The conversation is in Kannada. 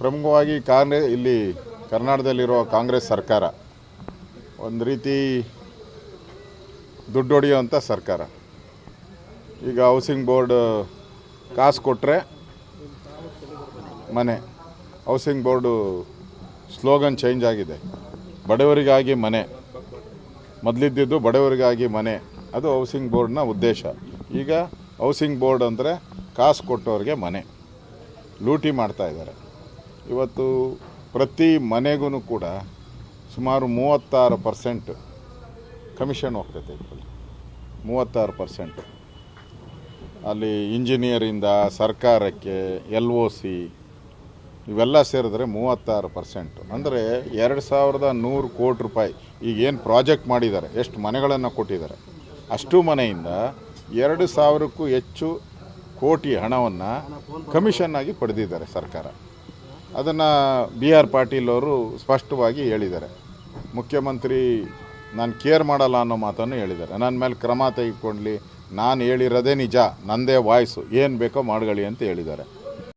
ಪ್ರಮುಖವಾಗಿ ಕಾಂಗ್ರೆಸ್ ಇಲ್ಲಿ ಕರ್ನಾಟಕದಲ್ಲಿರೋ ಕಾಂಗ್ರೆಸ್ ಸರ್ಕಾರ. ಒಂದು ರೀತಿ ದುಡ್ಡು ಹೊಡೆಯುವಂಥ ಸರ್ಕಾರ. ಈಗ ಹೌಸಿಂಗ್ ಬೋರ್ಡ್ ಕಾಸು ಕೊಟ್ಟರೆ ಮನೆ. ಹೌಸಿಂಗ್ ಬೋರ್ಡು ಸ್ಲೋಗನ್ ಚೇಂಜ್ ಆಗಿದೆ. ಬಡವರಿಗಾಗಿ ಮನೆ. ಮೊದಲಿದ್ದಿದ್ದು ಬಡವರಿಗಾಗಿ ಮನೆ. ಅದು ಹೌಸಿಂಗ್ ಬೋರ್ಡ್ನ ಉದ್ದೇಶ. ಈಗ ಹೌಸಿಂಗ್ ಬೋರ್ಡ್ ಅಂದರೆ ಕಾಸು ಕೊಟ್ಟವ್ರಿಗೆ ಮನೆ. ಲೂಟಿ ಮಾಡ್ತಾ ಇದ್ದಾರೆ. ಇವತ್ತು ಪ್ರತಿ ಮನೆಗೂ ಕೂಡ ಸುಮಾರು ಮೂವತ್ತಾರು ಪರ್ಸೆಂಟ್ ಕಮಿಷನ್ ಹೋಗ್ತೈತೆ ಇದರಲ್ಲಿ. ಮೂವತ್ತಾರು ಪರ್ಸೆಂಟ್. ಅಲ್ಲಿ ಇಂಜಿನಿಯರಿಂದ, ಸರ್ಕಾರಕ್ಕೆ, ಎಲ್ ಒ ಸಿ ಇವೆಲ್ಲ ಸೇರಿದ್ರೆ ಮೂವತ್ತಾರು ಪರ್ಸೆಂಟ್. ಅಂದರೆ ಎರಡು ಸಾವಿರದ ನೂರು ಕೋಟಿ ರೂಪಾಯಿ ಈಗ ಏನು ಪ್ರಾಜೆಕ್ಟ್ ಮಾಡಿದ್ದಾರೆ, ಎಷ್ಟು ಮನೆಗಳನ್ನು ಕೊಟ್ಟಿದ್ದಾರೆ. ಅಷ್ಟು ಮನೆಯಿಂದ ಎರಡು ಸಾವಿರಕ್ಕೂ ಹೆಚ್ಚು ಕೋಟಿ ಹಣವನ್ನು ಕಮಿಷನ್ನಾಗಿ ಪಡೆದಿದ್ದಾರೆ ಸರ್ಕಾರ. ಅದನ್ನು ಬಿ ಆರ್ ಪಾಟೀಲ್ ಅವರು ಸ್ಪಷ್ಟವಾಗಿ ಹೇಳಿದ್ದಾರೆ. ಮುಖ್ಯಮಂತ್ರಿ, ನಾನು ಕೇರ್ ಮಾಡಲ್ಲ ಅನ್ನೋ ಮಾತನ್ನು ಹೇಳಿದ್ದಾರೆ. ನನ್ನ ಮೇಲೆ ಕ್ರಮ ತೆಗೆದುಕೊಳ್ಳಿ ನಾನು ಹೇಳಿರೋದೇ ನಿಜ, ನಂದೇ ವಾಯ್ಸು, ಏನು ಬೇಕೋ ಮಾಡ್ಕೊಳ್ಳಿ ಅಂತ ಹೇಳಿದ್ದಾರೆ.